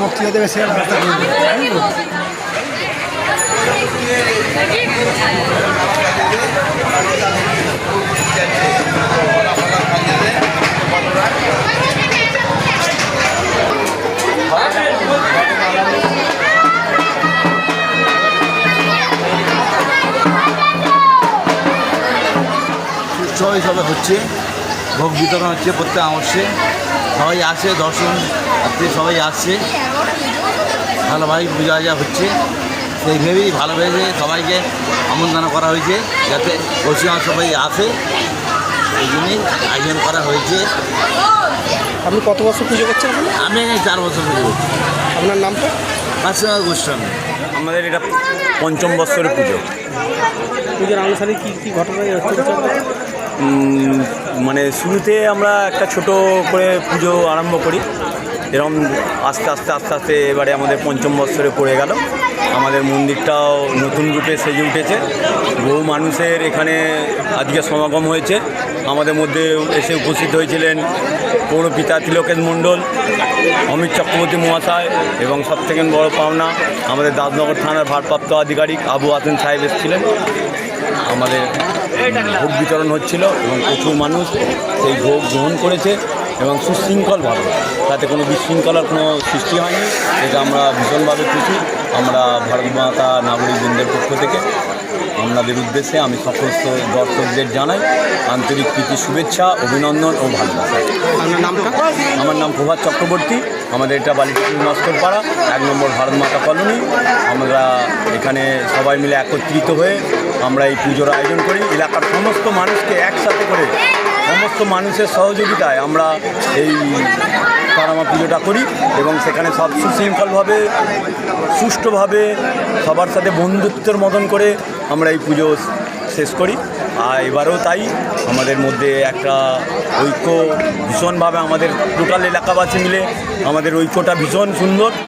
বক্তৃতা দেবে সে রাস্তা করবে উৎসব হচ্ছে। ভোগ বিতরণ হচ্ছে প্রত্যেক অমাবস্যে সবাই আসে দর্শন আত্মীয় সবাই আসছে। ভালোভাবে পূজা আজা হচ্ছে। সেই ভেবেই ভালোভাবে সবাইকে আমন্ত্রণ করা হয়েছে যাতে পশ্চিমবঙ্গ সবাই আসে। এই জন্যই আয়োজন করা হয়েছে। আপনি কত বছর পুজো করছেন? আমি চার বছর পুজো করছি। আপনার নামটা? কাশীনাথ গোস্বামী। আমাদের এটা পঞ্চম বৎসরের পুজো। পুজোর আনুষ্ঠানিক কী কী ঘটনা মানে শুরুতে আমরা একটা ছোট করে পুজো আরম্ভ করি। এরকম আস্তে আস্তে আস্তে আস্তে এবারে আমাদের পঞ্চম বৎসরে পড়ে গেল। আমাদের মন্দিরটাও নতুন রূপে সেজে উঠেছে। বহু মানুষের এখানে আজকে সমাগম হয়েছে। আমাদের মধ্যে এসে উপস্থিত হয়েছিলেন পৌরপিতা তিলকেশ মণ্ডল, অমিত চক্রবর্তী মহাশয় এবং সবথেকে বড় পাওনা আমাদের দাসনগর থানার ভারপ্রাপ্ত আধিকারিক আবু হাসেন সাহেব এসেছিলেন। আমাদের ভোগ বিতরণ হচ্ছিল এবং প্রচুর মানুষ সেই ভোগ গ্রহণ করেছে এবং সুশৃঙ্খলভাবে। তাতে কোনো বিশৃঙ্খলার কোনো সৃষ্টি হয়নি। এটা আমরা ভীষণভাবে খুশি। আমরা ভারত মাতা নাগরিক বৃন্দের পক্ষ থেকে আপনাদের উদ্দেশ্যে আমি সমস্ত দর্শকদের জানাই আন্তরিক প্রীতি শুভেচ্ছা অভিনন্দন ও ভালোবাসা। আপনার নামটা? আমার নাম প্রভাত চক্রবর্তী। আমাদের এটা বালিপুর নস্করপাড়া এক নম্বর ভারত মাতা কলোনি। আমরা এখানে সবাই মিলে একত্রিত হয়ে আমরা এই পুজোর আয়োজন করি। এলাকার সমস্ত মানুষকে একসাথে করে সমস্ত মানুষের সহযোগিতায় আমরা এই কারামা পুজোটা করি এবং সেখানে সব সুশৃঙ্খলভাবে, সুষ্ঠুভাবে, সবার সাথে বন্ধুত্বের মতন করে আমরা এই পুজো শেষ করি। আর এবারেও তাই, আমাদের মধ্যে একটা ঐক্য ভীষণভাবে আমাদের টোটাল এলাকাবাসী মিলে আমাদের ঐক্যটা ভীষণ সুন্দর।